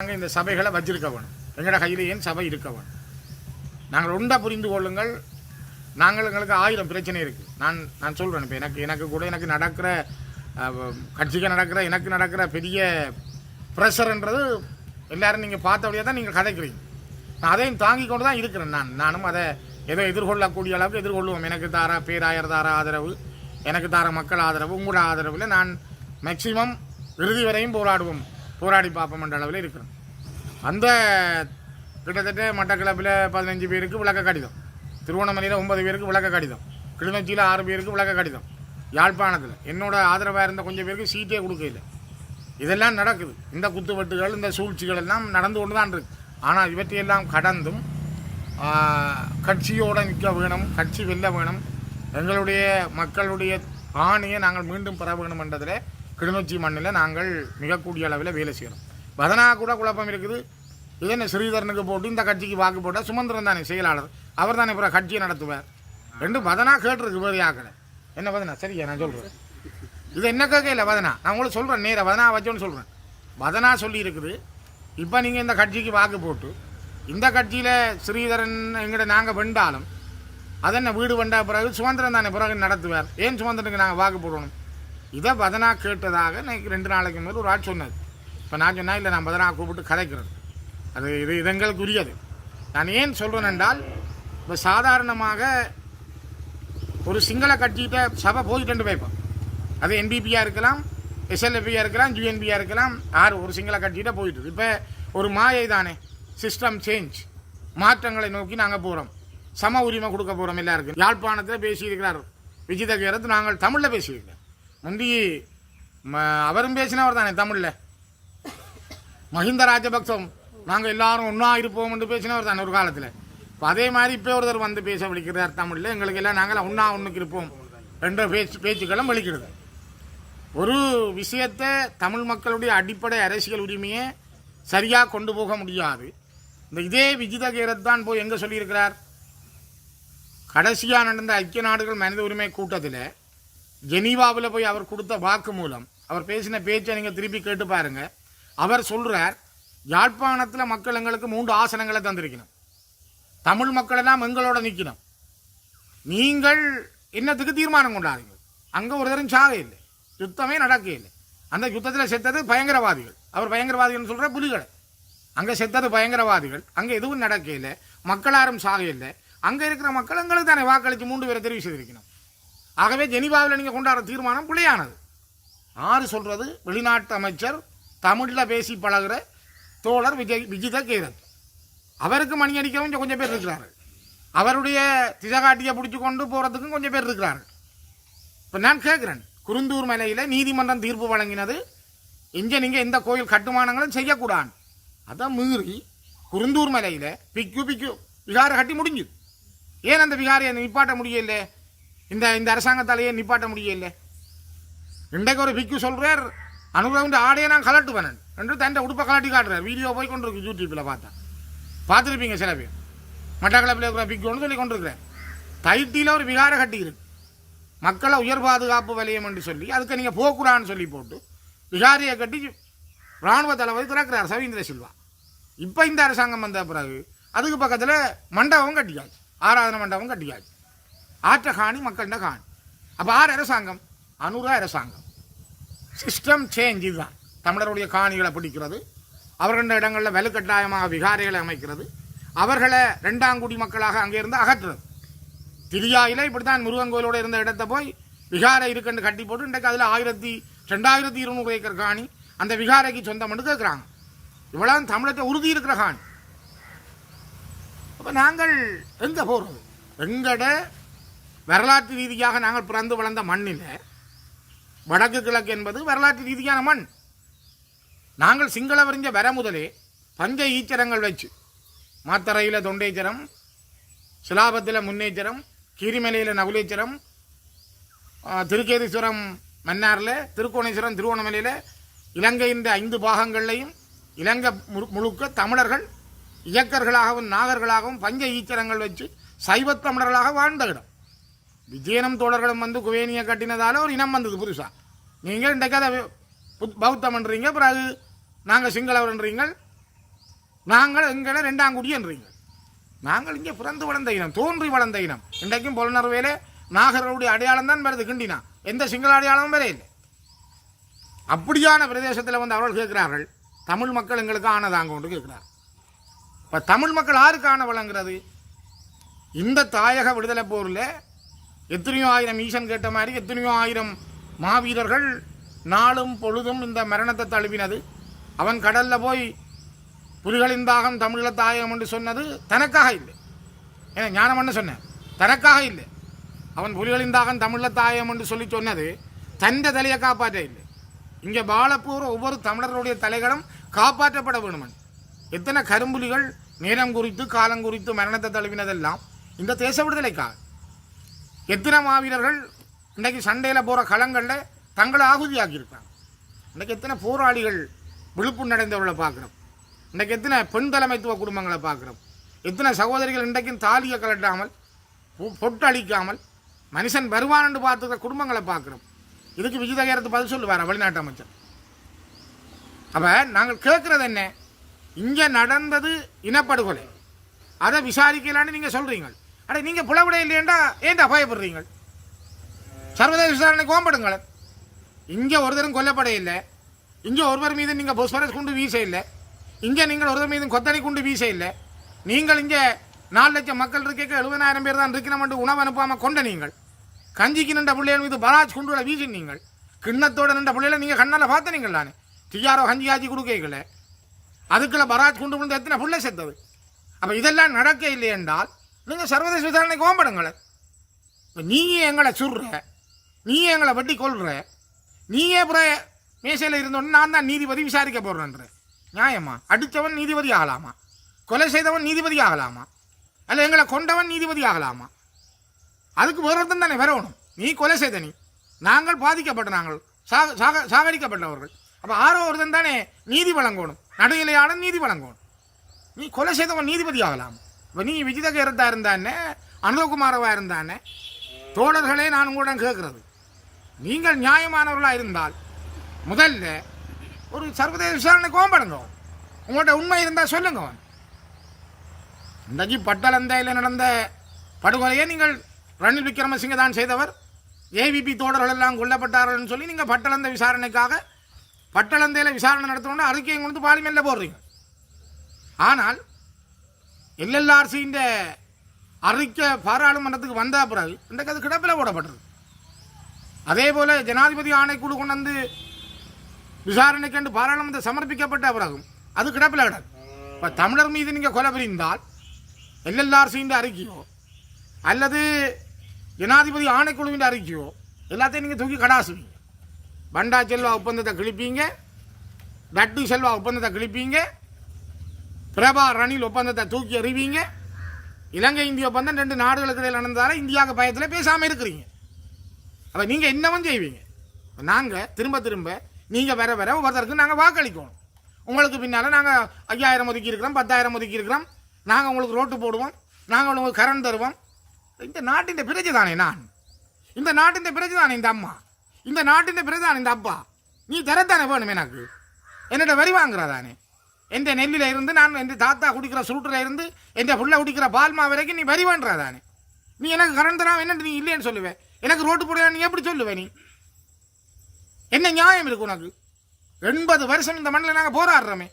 நாங்கள் இந்த சபைகளை வச்சிருக்க வேணும். எங்களோட கையில் ஏன் சபை இருக்க வேணும்? நாங்கள் உண்டாக புரிந்து கொள்ளுங்கள். நாங்கள் எங்களுக்கு ஆயிரம் பிரச்சனை இருக்குது நான் நான் சொல்கிறேன் இப்போ எனக்கு எனக்கு கூட எனக்கு நடக்கிற கட்சிக்கு நடக்கிற எனக்கு நடக்கிற பெரிய ப்ரெஷர்ன்றது எல்லோரும் நீங்கள் பார்த்தபடியே தான் நீங்கள் கதைக்கிறீங்க. நான் அதையும் தாங்கி கொண்டு தான் இருக்கிறேன். நான் நானும் அதை ஏதோ எதிர்கொள்ளக்கூடிய அளவுக்கு எதிர்கொள்வோம். எனக்கு தார பேராயர் தார ஆதரவு. எனக்கு தார மக்கள் ஆதரவு உங்களோட ஆதரவில் நான் மேக்சிமம் இறுதி வரையும் போராடுவோம். போராடி பார்ப்போம் என்ற அளவில் இருக்கிறோம். அந்த கிட்டத்தட்ட மட்டக்களப்பில் பதினஞ்சு பேருக்கு விளக்க கடிதம். திருவண்ணாமலையில் ஒன்பது பேருக்கு விளக்க கடிதம். கிளிநொச்சியில் ஆறு பேருக்கு விளக்க கடிதம். யாழ்ப்பாணத்தில். என்னோட ஆதரவாக இருந்த கொஞ்சம் பேருக்கு சீட்டே கொடுக்கல இதெல்லாம் நடக்குது. இந்த குத்துவெட்டுகள் இந்த சூழ்ச்சிகள் எல்லாம் நடந்து கொண்டு தான் இருக்குது ஆனால் இவற்றையெல்லாம் கடந்தும் கட்சியோடு நிற்க வேணும் கட்சி வெல்ல வேணும் எங்களுடைய மக்களுடைய ஆணையை நாங்கள் மீண்டும் பெற வேணும் என்றதில் கிளிநொச்சி மண்ணில் நாங்கள் மிக கூடிய அளவில் வேலை செய்கிறோம் பதனா கூட குழப்பம் இருக்குது. இது என்ன ஸ்ரீதரனுக்கு போட்டு இந்த கட்சிக்கு வாக்கு போட்டால் சுமந்திரன் தானே செயலாளர். அவர் தானே இப்போ கட்சியை நடத்துவார். ரெண்டு பதனா கேட்டிருக்கு வேறு ஆக்கலை என்ன பதனா சரியா நான் சொல்கிறேன் இது என்ன கேட்கல வதனா? நான் உங்களுக்கு சொல்கிறேன் நேராக வதனா வச்சோன்னு சொல்கிறேன் வதனா சொல்லியிருக்குது இப்போ நீங்கள் இந்த கட்சிக்கு வாக்கு போட்டு இந்த கட்சியில் ஸ்ரீதரன் எங்கிட்ட நாங்கள் வெண்டாலும் அதென்ன வீடு வெண்டா பிறகு சுதந்திரம் தானே பிறகு நடத்துவார். ஏன் சுதந்திரனுக்கு நாங்கள் வாக்கு போடணும்? இதை பதனா கேட்டதாக எனக்கு ரெண்டு நாளைக்கு முதல் ஒரு ஆள் சொன்னது இப்போ நான் சொன்னால் இல்லை நான் பதனா கூப்பிட்டு கதைக்கிறது. அது இது இதங்களுக்கு உரியது நான் ஏன் சொல்கிறேன் என்றால் இப்போ சாதாரணமாக ஒரு சிங்கள கட்சிகிட்ட சபை போயிட்டு வைப்போம் அது என்பிபியாக இருக்கலாம் எஸ்எல்எஃபியாக இருக்கலாம் ஜிஎன்பியாக இருக்கலாம் ஆறு ஒரு சிங்கள கட்சிகிட்ட போயிட்டு இப்போ ஒரு மாயை தானே சிஸ்டம் சேஞ்ச் மாற்றங்களை நோக்கி நாங்கள் போகிறோம் சம உரிமை கொடுக்க போகிறோம் எல்லாருக்கும். யாழ்ப்பாணத்தில் பேசியிருக்கிறார் விஜித நாங்கள் தமிழில் பேசியிருக்கிறோம். முந்தி ம- அவரும் பேசினவர் தானே தமிழில்? மஹிந்த ராஜபக்சம் நாங்கள் எல்லாரும் ஒன்றா இருப்போம் என்று பேசினவர் தானே ஒரு காலத்தில். இப்போ அதே மாதிரி இப்போ ஒருத்தர் வந்து பேச விളിக்கிறார் தமிழில் எங்களுக்கு எல்லாம் நாங்கள் ஒன்றா ஒன்றுக்கு இருப்போம் என்ற பேச்சு பேச்சுக்களும் வெளிக்கிறது ஒரு விஷயத்தை தமிழ் மக்களுடைய அடிப்படை அரசியல் உரிமையை சரியாக கொண்டு போக முடியாது. இந்த இதே விஜித கீரத் தான் போய் எங்கே சொல்லியிருக்கிறார்? கடைசியாக நடந்த ஐக்கிய நாடுகள் மனித உரிமை கூட்டத்தில் ஜெனீவாவில் போய் அவர் கொடுத்த வாக்கு மூலம் அவர் பேசின பேச்சை நீங்கள் திருப்பி கேட்டு பாருங்க. அவர் சொல்கிறார் யாழ்ப்பாணத்தில் மக்கள் எங்களுக்கு மூன்று ஆசனங்களை தந்திருக்கணும். தமிழ் மக்கள் எங்களோட நிற்கணும் நீங்கள் என்னத்துக்கு தீர்மானம் கொண்டாடுங்க அங்கே ஒரு தரம் சாக இல்லை. யுத்தமே நடக்க இல்லை. அந்த யுத்தத்தில் செத்தது பயங்கரவாதிகள். அவர் பயங்கரவாதிகள்னு சொல்கிற புலிகளை. அங்கே செத்தது பயங்கரவாதிகள். அங்கே எதுவும் நடக்க இல்லை. மக்கள் யாரும் சாக இல்லை. அங்கே இருக்கிற மக்கள் எங்களுக்கு தானே வாக்களித்து மூன்று பேரை தெரிவு செய்திருக்கணும். ஆகவே ஜெனிவாவில் நீங்கள் கொண்டாடுற தீர்மானம் பிள்ளையானது ஆறு சொல்கிறது வெளிநாட்டு அமைச்சர் தமிழில் பேசி பழகுற தோழர் விஜய் விஜித கேரத் அவருக்கு மணி அடிக்கவும் கொஞ்சம் கொஞ்சம் பேர் இருக்கிறார்கள். அவருடைய திசகாட்டியை பிடிச்சி கொண்டு போகிறதுக்கும் கொஞ்சம் பேர் இருக்கிறார்கள். இப்போ நான் கேட்குறேன் குருந்தூர் மலையில் நீதிமன்றம் தீர்ப்பு வழங்கினது இங்கே நீங்கள் எந்த கோயில் கட்டுமானங்களும் செய்யக்கூடாது. அதை மீறி குருந்தூர் மலையில் பிக்கு பிக்கு விகாரை கட்டி முடிஞ்சுது ஏன் அந்த விகாரையை நிப்பாட்ட முடியல? இந்த இந்த அரசாங்கத்தாலேயே நிப்பாட்ட முடியல. இன்றைக்கு ஒரு பிக்கு சொல்கிறார் அனுபவம் ஆடையை நான் கலட்டுவேன் என்று தண்டை உடுப்பை கலட்டி காட்டுறார். வீடியோ போய் கொண்டிருக்கு யூடியூப்பில் பார்த்தா. பார்த்துருப்பீங்க சில பேர். மட்டக்களப்பில் இருக்கிற பிக்குன்னு சொல்லி கொண்டிருக்கிறேன் தைட்டியில் ஒரு விகார கட்டி இருக்கு. மக்களை உயர் பாதுகாப்பு வலயம் என்று சொல்லி அதுக்கு நீங்கள் போகக்கூடாதுன்னு சொல்லி போட்டு விகாரியை கட்டி ராணுவ தளபதி திறக்கிறார் சவீந்திர சில்வா. இப்போ இந்த அரசாங்கம் வந்த பிறகு அதுக்கு பக்கத்தில் மண்டபம் கட்டியாச்சு. ஆராதனை மண்டபம் கட்டியாச்சு. ஆற்ற காணி மக்கள்கிட்ட காணி. அப்போ ஆறு அரசாங்கம்? அனுரா அரசாங்கம். சிஸ்டம் சேஞ்ச் இதுதான். தமிழருடைய காணிகளை பிடிக்கிறது. அவர்கள இடங்களில் வலுக்கட்டாயமாக விகாரைகளை அமைக்கிறது. அவர்களை ரெண்டாங்குடி மக்களாக அங்கே இருந்து அகற்றுறது. திரியாயில் இப்படி தான் முருகன் கோயிலோட இருந்த இடத்த போய் விகாரை இருக்குன்னு கட்டி போட்டு இன்றைக்கு அதில் ஆயிரத்தி ரெண்டாயிரத்தி இருநூறு ஏக்கர் காணி அந்த விகாரைக்கு சொந்தம்னு கேட்குறாங்க. இவ்வளோ தமிழத்தை உறுதி இருக்கிற காணி. அப்போ நாங்கள் எங்கே போகிறது எங்கட வரலாற்று ரீதியாக நாங்கள் பிறந்து வளர்ந்த மண்ணில் வடக்கு கிழக்கு என்பது வரலாற்று ரீதியான மண். நாங்கள் சிங்களவரிஞ்ச வர முதலே பஞ்ச ஈச்சரங்கள் வச்சு மாத்தரையில் தொண்டேச்சரம் சிலாபத்தில் முன்னேச்சரம் கீரிமலையில் நகுலேச்சரம் திருக்கேதீஸ்வரம் மன்னாரில் திருக்கோணேஸ்வரம் திருவோணமலையில் இலங்கையின் ஐந்து பாகங்கள்லையும் இலங்கை முழு- முழுக்க தமிழர்கள் இயக்கர்களாகவும் நாகர்களாகவும் பஞ்ச ஈச்சரங்கள் வச்சு சைவத் தமிழர்களாக வாழ்ந்த இடம் விஜயனம் தோழர்களும் வந்து குவேனியை கட்டினதால ஒரு இனம் வந்தது புதுசாக நீங்கள் இன்றைக்கு அதை புத்- பௌத்தம்ன்றீங்க பிறகு நாங்கள் சிங்களவர்ன்றீங்க நாங்கள் எங்களை ரெண்டாங்குடின்றீங்க நாங்கள் இங்கே பிறந்து வளர்ந்த இனம் தோன்றி வளர்ந்த இனம். இன்றைக்கும் புலனர்வேலே நாகர்களுடைய அடையாளம் தான் வருது கிண்டினா. எந்த சிங்கள அடையாளமும் வேற இல்லை. அப்படியான பிரதேசத்தில் வந்து அவர்கள் கேட்கிறார்கள் தமிழ் மக்கள் எங்களுக்கு ஆனதாங்க கொண்டு கேட்கிறார். இப்போ தமிழ் மக்கள் யாருக்கு ஆன வழங்குறது? இந்த தாயக விடுதலை போரில் எத்தனையோ ஆயிரம் ஈசன் கேட்ட மாதிரி எத்தனையோ ஆயிரம் மாவீரர்கள் நாளும் பொழுதும் இந்த மரணத்தை தழுவினது. அவன் கடலில் போய் புலிகளின் தாகம் தமிழ தாயகம் என்று சொன்னது தனக்காக இல்லை. ஏன்னா ஞானம் சொன்னேன்? தனக்காக இல்லை. அவன் புலிகளின் தாகம் தமிழ தாயம் என்று சொல்லி சொன்னது தந்த தலையை காப்பாற்ற இல்லை. இங்கே பாலப்பூர் ஒவ்வொரு தமிழர்களுடைய தலைகளும் காப்பாற்றப்பட வேணுமன் எத்தனை கரும்புலிகள் நேரம் குறித்து காலம் குறித்து மரணத்தை தழுவினதெல்லாம் இந்த தேச விடுதலைக்காக. எத்தனை மாவீரர்கள் இன்றைக்கு சண்டையில் போகிற களங்களில் தங்களை ஆகுதியாக்கியிருக்காங்க. இன்றைக்கு எத்தனை போராளிகள் விழுப்பு நடந்தவர்களை பார்க்குறோம். இன்றைக்கு எத்தனை பெண் தலைமைத்துவ குடும்பங்களை பார்க்குறோம். எத்தனை சகோதரிகள் இன்றைக்கும் தாலியை கலட்டாமல் பொட்டழிக்காமல் பொட்டு மனுஷன் வருவான்னு பார்த்துக்கிற குடும்பங்களை பார்க்குறோம். இதுக்கு விஜயதகரத்து பதில் சொல்லுவார் வெளிநாட்டு அமைச்சர். அப்போ நாங்கள் கேட்குறது என்ன? இங்கே நடந்தது இனப்படுகொலை. அதை விசாரிக்கலான்னு நீங்கள் சொல்கிறீங்க அட நீங்கள் புலவிட இல்லையேண்டா. ஏன்டா பயப்படுறீங்க? சர்வதேச விசாரணைக்கு ஓம்படுங்களேன் இங்கே ஒருத்தரும் கொல்லப்பட இல்லை. இங்கே ஒருவர் மீது நீங்கள் பொஸ்பரஸ் குண்டு வீச இல்லை. இங்கே நீங்கள் ஒருவர் மீது கொத்தனை குண்டு வீச இல்லை. நீங்கள் இங்கே நாலு லட்சம் மக்கள் இருக்க எழுபதாயிரம் பேர் தான் இருக்கணும்னு உணவு அனுப்பாமல் கொண்ட நீங்கள். கஞ்சிக்கு நின்ற பிள்ளைகள் மீது பராஜ் குண்டுகளை வீசினீங்கள் கிண்ணத்தோட நின்ற பிள்ளைகளை நீங்கள் கண்ணால் பார்த்தனீங்கள் நான் டிஆர்ஓ கஞ்சி காய்ச்சி கொடுக்கல அதுக்குள்ள பராஜ் குண்டு விழுந்து எத்தனை புள்ளை செத்தது? அப்போ இதெல்லாம் நடக்க இல்லை என்றால் நீங்கள் சர்வதேச விசாரணைக்கு ஓம்படுங்களேன் இப்போ நீயே எங்களை சுடுற? நீயே எங்களை வட்டி கொள்ற நீயே புற மேசையில் இருந்தோன்னு நான் தான் நீதிபதி விசாரிக்க போடுறேன்ற நியாயமா? அடித்தவன் நீதிபதி ஆகலாமா? கொலை செய்தவன் நீதிபதி ஆகலாமா? அல்ல எங்களை கொண்டவன் நீதிபதி ஆகலாமா? அதுக்கு வேறொருத்தன் தானே வரணும். நீ கொலை செய்த நீ. நாங்கள் பாதிக்கப்பட்ட நாங்கள் சாக சாக சாகடிக்கப்பட்டவர்கள். அப்போ ஆரோ ஒருத்தன் தானே நீதி வழங்கணும். நடுநிலையான நீதி வழங்கணும். நீ கொலை செய்தவன் நீதிபதி ஆகலாமா? இப்போ நீ விஜிதகரத்தா இருந்தானே அனுதகுமாரவா இருந்தானே? தோழர்களே நான் உங்களிடம் கேட்கிறது. நீங்கள் நியாயமானவர்களாக இருந்தால் முதல்ல ஒரு சர்வதேச விசாரணை கோம்படுங்க உங்கள்கிட்ட உண்மை இருந்தால் சொல்லுங்க. இன்றைக்கு பட்டலந்தையில் நடந்த படுகொலையை நீங்கள் ரணில் விக்ரமசிங்க தான் செய்தவர். ஏவிபி தோழர்கள் எல்லாம் கொல்லப்பட்டார்கள்னு சொல்லி நீங்கள் பட்டலந்த விசாரணைக்காக பட்டலந்தையில் விசாரணை நடத்தணும்னு அறிக்கையை கொண்டு பார்லிமெண்ட்டில் போடுறீங்க. ஆனால் எல்எல்ஆர்சியின் அறிக்கை பாராளுமன்றத்துக்கு வந்த பிறகு இன்றைக்கு அது கிடப்பில் போடப்பட்டது. அதே போல் ஜனாதிபதி ஆணைக்குழு கொண்டு வந்து விசாரணைக்கண்டு பாராளுமன்ற சமர்ப்பிக்கப்பட்ட பிறகும் அது கிடப்பில் கிடக்கு. இப்போ தமிழர் மீது நீங்கள் கொலை புரிந்தால் எல்எல்ஆர்சியின் அறிக்கையோ அல்லது ஜனாதிபதி ஆணைக்குழுவின் அறிக்கையோ எல்லாத்தையும் நீங்கள் தூக்கி கடாசுவீங்க. பண்டா செல்வா ஒப்பந்தத்தை கிழிப்பீங்க டட்டு செல்வா ஒப்பந்தத்தை கிழிப்பீங்க பிரபா ரணில் ஒப்பந்தத்தை தூக்கி எறிவீங்க? இலங்கை இந்திய ஒப்பந்தம் ரெண்டு நாடுகளுக்கு இடையில் நடந்ததால இந்தியாவுக்கு பயத்தில் பேசாமல் இருக்கிறீங்க. அப்போ நீங்கள் என்னவும் செய்வீங்க? நாங்கள் திரும்ப திரும்ப நீங்கள் வர வர ஒவ்வொருத்தருக்கு நாங்கள் வாக்களிக்கணும். உங்களுக்கு பின்னால் நாங்கள் ஐயாயிரம் ஒதுக்கி இருக்கிறோம் பத்தாயிரம் ஒதுக்கி இருக்கிறோம். நாங்கள் உங்களுக்கு ரோட்டு போடுவோம் நாங்கள் உங்களுக்கு கரண்ட் தருவோம். இந்த நாட்டின் பிரஜை தானே நான். இந்த நாட்டின் பிரஜை தானே இந்த அம்மா. இந்த நாட்டின் பிரஜை தானே இந்த அப்பா. நீ தரத்தானே வேணும் எனக்கு. என்னோட வரி வாங்குறதானே. எந்த நெல்லில் இருந்து நான் எந்த தாத்தா குடிக்கிற சுருட்டில் இருந்து எந்த புள்ள குடிக்கிற பால்மா வரைக்கும் நீ வரி பண்ணுறதானே நீ எனக்கு கரண்ட் தராம என்ன நீ இல்லைன்னு சொல்லுவேன் எனக்கு ரோட்டு போடுற நீ எப்படி சொல்லுவே நீ? என்ன நியாயம் இருக்கு உனக்கு? எண்பது வருஷம் இந்த மண்ணில் நாங்கள் போராடுறோமே.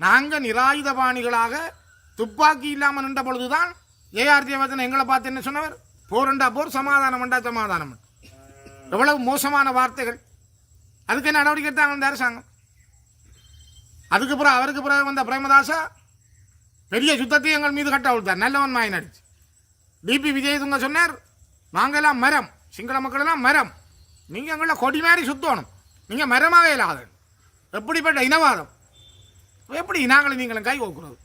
நாங்கள் நிராயுதபாணிகளாக துப்பாக்கி இல்லாமல் நின்ற பொழுதுதான் ஏஆர் தேவதன் எங்களை பார்த்து என்ன சொன்னவர்? போரண்டா போர் சமாதானம் வேண்டா சமாதானம். எவ்வளவு மோசமான வார்த்தைகள். அதுக்கு என்ன நடவடிக்கை எடுத்தாங்க இந்த அரசாங்கம்? அதுக்கு பிறகு அவருக்கு பிறகு வந்த பிரேமதாசா பெரிய சுத்தத்தை எங்கள் மீது கட்ட அவிழ்த்தார் நல்லவன் மாயின் நடிச்சு டிபி விஜயதுங்க சொன்னார் நாங்கள்லாம் மரம். சிங்கள மக்கள்லாம் மரம். நீங்கள் எங்களை கொடி மாதிரி சுத்தணும். நீங்கள் மரமாக இல்லாத எப்படிப்பட்ட இனவாதம்? எப்படி நாங்களும் நீங்களும் கை கோக்குறது?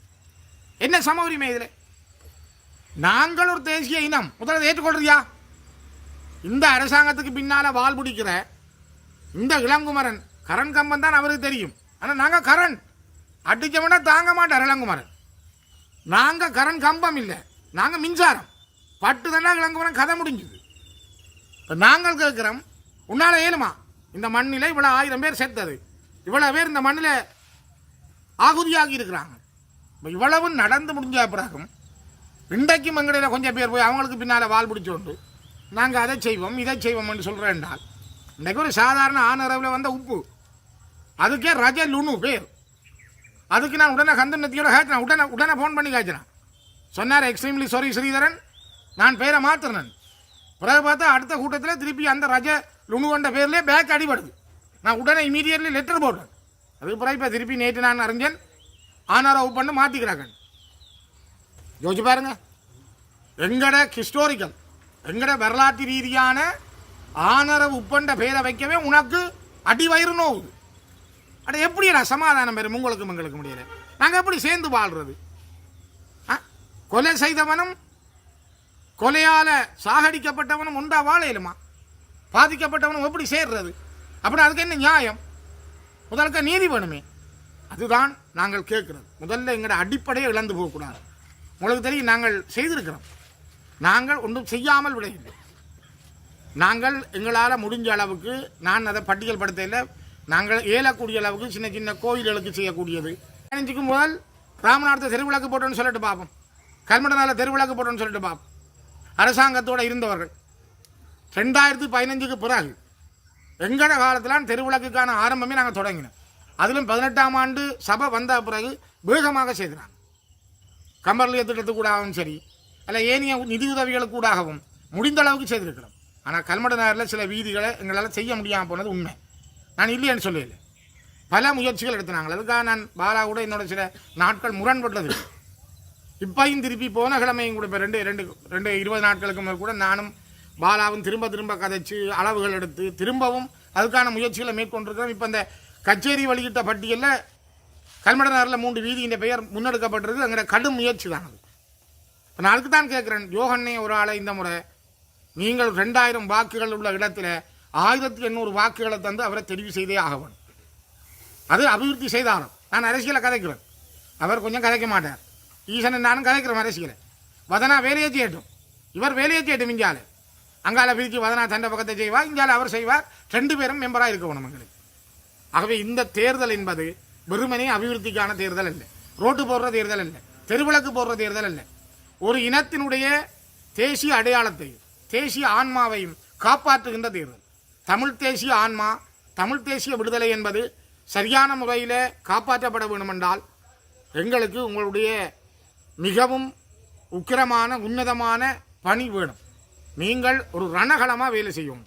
என்ன சம உரிமை இதில்? நாங்கள் ஒரு தேசிய இனம். முதல்ல ஏற்றுக்கொள்றியா? இந்த அரசாங்கத்துக்கு பின்னால் வால் பிடிக்கிற இந்த இளங்குமரன் கரண் கம்பன் தான் அவருக்கு தெரியும். ஆனால் நாங்கள் கரண். அடித்தோம்னா தாங்க மாட்டார் இளங்குமரன் நாங்கள் கரண் கம்பம் இல்லை. நாங்கள் மின்சாரம். பட்டு தானே இளங்குமரன் கதை முடிஞ்சுது. இப்போ நாங்கள் கேட்குறோம் உன்னால் ஏழுமா இந்த மண்ணில் இவ்வளோ ஆயிரம் பேர் சேர்த்தது இவ்வளோ பேர் இந்த மண்ணில் ஆகுதியாகி இருக்கிறாங்க. இப்போ இவ்வளவு நடந்து முடிஞ்ச பிறகும் இன்றைக்கும் எங்கடையில் கொஞ்சம் பேர் போய் அவங்களுக்கு பின்னால் வால் பிடிச்சோண்டு நாங்கள் அதை செய்வோம் இதை செய்வோம்னு சொல்கிறேன் என்றால் இன்றைக்கு ஒரு சாதாரண ஆனரவில் வந்த உப்பு. அதுக்கே ரஜ லுனு பேர். அதுக்கு நான் உடனே கந்தன் நத்தியோட கேட்கிறேன் உடனே உடனே ஃபோன் பண்ணி கேட்கிறேன் சொன்னார் எக்ஸ்ட்ரீம்லி சாரி ஸ்ரீதரன். நான் பேரை மாற்றுறேன் பிறகு பார்த்தா அடுத்த கூட்டத்தில் திருப்பி அந்த ரஜ லுணுவண்ட பேர்லேயே பேக் அடிபடுது. நான் உடனே இமீடியட்லி லெட்டர் போடுறேன் அதுக்கு பிறகு இப்போ திருப்பி நேற்று நான் அறிஞன் ஆனார பண்ண மாற்றிக்கிறாங்க யோசிச்சு பாருங்க. எங்கட ஹிஸ்டோரிக்கல் எங்கட வரலாற்று ரீதியான ஆனரவு உப்பண்ட பேரை வைக்கவே உனக்கு அடி வயிறு நோவுது. அட நான் சமாதானம் பெறும்? உங்களுக்கு எங்களுக்கு முடியல நாங்கள் எப்படி சேர்ந்து வாழ்றது? ஆ? கொலை செய்தவனும் கொலையால் சாகடிக்கப்பட்டவனும் உண்டா வாழையிலுமா? பாதிக்கப்பட்டவனும் எப்படி சேர்றது? அப்படி அதுக்கு என்ன நியாயம்? முதலுக்கு நீதி வேணுமே. அதுதான் நாங்கள் கேட்குறது. முதல்ல எங்களோட அடிப்படையை இழந்து போகக்கூடாது. உங்களுக்கு தெரியும் நாங்கள் செய்திருக்கிறோம். நாங்கள் ஒன்றும் செய்யாமல் விடையில்லை நாங்கள் எங்களால் முடிஞ்ச அளவுக்கு நான் அதை பட்டியல் படுத்தையில் நாங்கள் இயலக்கூடிய அளவுக்கு சின்ன சின்ன கோயில்களுக்கு செய்யக்கூடியது. பதினஞ்சுக்கு முதல் ராமநாதத்தை தெருவிளக்கு போட்டோன்னு சொல்லிட்டு பார்ப்போம் கல்மடனால தெருவிளக்கு போட்டோன்னு சொல்லிட்டு பார்ப்போம் அரசாங்கத்தோடு இருந்தவர்கள். ரெண்டாயிரத்து பதினஞ்சுக்கு பிறகு எங்கட காலத்தில் தெருவிளக்குக்கான ஆரம்பமே நாங்கள் தொடங்கினோம். அதிலும் பதினெட்டாம் ஆண்டு சபை வந்த பிறகு வேகமாக செய்தினாங்க கம்பர்லிய திட்டத்துக்கூடாகவும் சரி அல்ல ஏனைய நிதியுதவிகளுக்கு கூடாகவும் முடிந்த அளவுக்கு செய்திருக்கிறோம். ஆனால் கல்மட நகரில் சில வீதிகளை எங்களால் செய்ய முடியாமல் போனது உண்மை. நான் இல்லைன்னு சொல்லவில்லை பல முயற்சிகள் எடுத்தினாங்க அதுக்காக நான் பாலா கூட என்னோட சில நாட்கள் முரண்பட்டது. இப்பையும் திருப்பி போன கிழமையும் கூட இப்போ ரெண்டு ரெண்டு ரெண்டு இருபது நாட்களுக்கு முதல் கூட நானும் பாலாவும் திரும்ப திரும்ப கதைச்சு அளவுகள் எடுத்து திரும்பவும் அதுக்கான முயற்சிகளை மேற்கொண்டிருக்கிறோம். இப்போ இந்த கச்சேரி வெளியிட்ட பட்டியலில் கல்மடனாரில் மூன்று வீதியின் பெயர் முன்னெடுக்கப்பட்டிருக்கு அங்கே கடும் முயற்சி தான் அது இப்போ நான் அதுக்கு தான் கேட்குறேன். யோகண்ணே ஒரு ஆளை இந்த முறை நீங்கள் ரெண்டாயிரம் வாக்குகள் உள்ள இடத்துல ஆயிரத்தி எண்ணூறு வாக்குகளை தந்து அவரை தெரிவு செய்தே ஆக வேணும் அது அபிவிருத்தி செய்தாலும் நான் அரசியலை கதைக்கிறேன். அவர் கொஞ்சம் கதைக்க மாட்டார். ஈசன் நானும் கதைக்கிறேன் அரசியலை. வதனா வேலையை செய்யட்டும் இவர் வேலையை செய்யட்டும் இங்கால அங்கால பிரித்து வதனா தண்டை பக்கத்தை செய்வார். இங்கால அவர் செய்வார். ரெண்டு பேரும் மெம்பராக இருக்க வேணும் எங்களுக்கு ஆகவே இந்த தேர்தல் என்பது வெறுமனே அபிவிருத்திக்கான தேர்தல் அல்ல. ரோட்டு போடுற தேர்தல் அல்ல. தெருவிளக்கு போடுற தேர்தல் அல்ல. ஒரு இனத்தினுடைய தேசிய அடையாளத்தையும் தேசிய ஆன்மாவையும் காப்பாற்றுகின்ற தேர்தல். தமிழ் தேசிய ஆன்மா தமிழ் தேசிய விடுதலை என்பது சரியான முறையில் காப்பாற்றப்பட வேண்டுமென்றால் எங்களுக்கு உங்களுடைய மிகவும் உக்கிரமான உன்னதமான பணி வேணும். நீங்கள் ஒரு ரணகலமாக வேலை செய்யணும்.